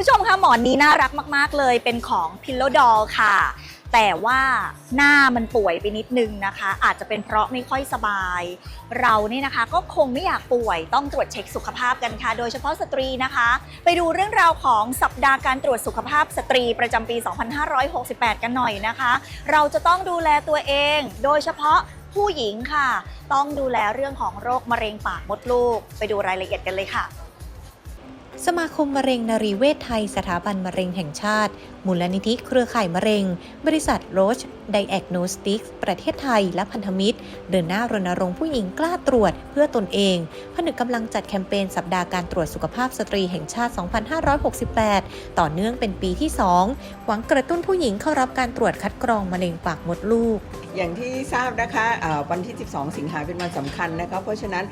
ผู้ชมคะหมอนนี้น่ารักมากๆเลยเป็นของ Pillow Doll ค่ะ แต่ว่าหน้ามันป่วยไปนิดนึงนะคะ อาจจะเป็นเพราะไม่ค่อยสบาย เราเนี่ยนะคะก็คงไม่อยากป่วยต้องตรวจเช็คสุขภาพกันค่ะ โดยเฉพาะสตรีนะคะ ไปดูเรื่องราวของสัปดาห์การตรวจสุขภาพสตรีประจำปี 2568 กันหน่อยนะคะ เราจะต้องดูแลตัวเอง โดยเฉพาะผู้หญิงค่ะ ต้องดูแลเรื่องของโรคมะเร็งปากมดลูก ไปดูรายละเอียดกันเลยค่ะ สมาคมมะเร็งนรีเวชไทย สถาบันมะเร็งแห่งชาติ มูลนิธิเครือข่ายมะเร็ง บริษัทโรช ไดแอกโนสติกประเทศไทยและพันธมิตร เดินหน้ารณรงค์ผู้หญิงกล้าตรวจเพื่อตนเอง ผนึกกำลังจัดแคมเปญสัปดาห์การตรวจสุขภาพสตรีแห่งชาติ 2568 ต่อเนื่องเป็นปีที่ 2 หวังกระตุ้นผู้หญิงเข้ารับการตรวจคัดกรองมะเร็งปากมดลูก อย่างที่ทราบนะคะวันที่ 12 สิงหาเป็นวันสำคัญนะคะเพราะฉะนั้น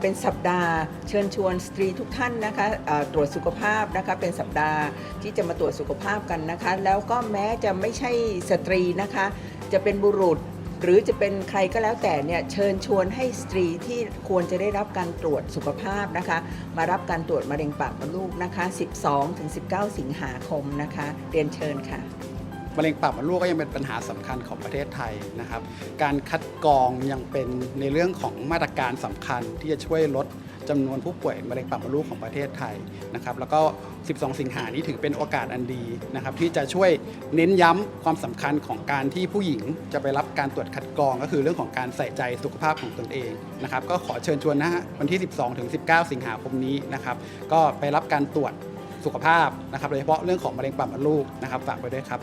เป็นสัปดาห์เชิญชวนสตรีทุกท่านนะคะตรวจสุขภาพนะคะเป็นสัปดาห์ที่จะมาตรวจสุขภาพกันนะคะ แล้วก็แม้จะไม่ใช่สตรีนะคะจะเป็นบุรุษ หรือจะเป็นใครก็แล้วแต่เนี่ยเชิญชวนให้สตรีที่ควรจะได้รับการตรวจสุขภาพนะคะ มารับการตรวจมะเร็งปากมดลูกนะคะ 12-19 สิงหาคมนะคะ เรียนเชิญค่ะมะเร็งปากมดลูกก็ยังเป็นปัญหาสำคัญของประเทศไทยนะครับ การคัดกรองยังเป็นในเรื่องของมาตรการสำคัญที่จะช่วยลด จำนวนผู้ป่วยมะเร็งปากมดลูกของประเทศไทยนะครับแล้วก็ 12 สิงหานี้ถือเป็นโอกาสอันดีนะครับที่จะช่วยเน้นย้ำความสำคัญของการที่ผู้หญิงจะไปรับการตรวจคัดกรอง ก็คือเรื่องของการใส่ใจสุขภาพของตนเองนะครับก็ขอเชิญชวนนะฮะวันที่ 12 ถึง 19 สิงหาคมนี้นะครับก็ไปรับการตรวจสุขภาพนะครับโดยเฉพาะเรื่องของมะเร็งปากมดลูกนะครับฝากไว้ด้วยครับ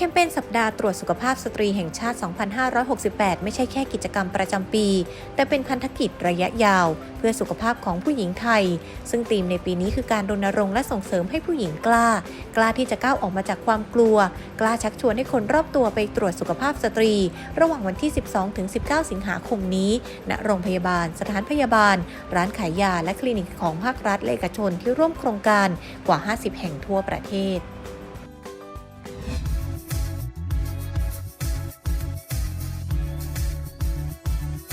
แคมเปญสัปดาห์ตรวจสุขภาพสตรีแห่งชาติ 2568 ไม่ใช่แค่กิจกรรมประจำปี แต่เป็นพันธกิจระยะยาว เพื่อสุขภาพของผู้หญิงไทย ซึ่งธีมในปีนี้คือการรณรงค์และส่งเสริมให้ผู้หญิงกล้า กล้าที่จะก้าวออกมาจากความกลัว กล้าชักชวนให้คนรอบตัวไปตรวจสุขภาพสตรี ระหว่างวันที่ 12-19 สิงหาคมนี้ ณ โรงพยาบาล สถานพยาบาล ร้านขายยา และคลินิกของภาครัฐและเอกชนที่ร่วมโครงการกว่า 50 แห่งทั่วประเทศ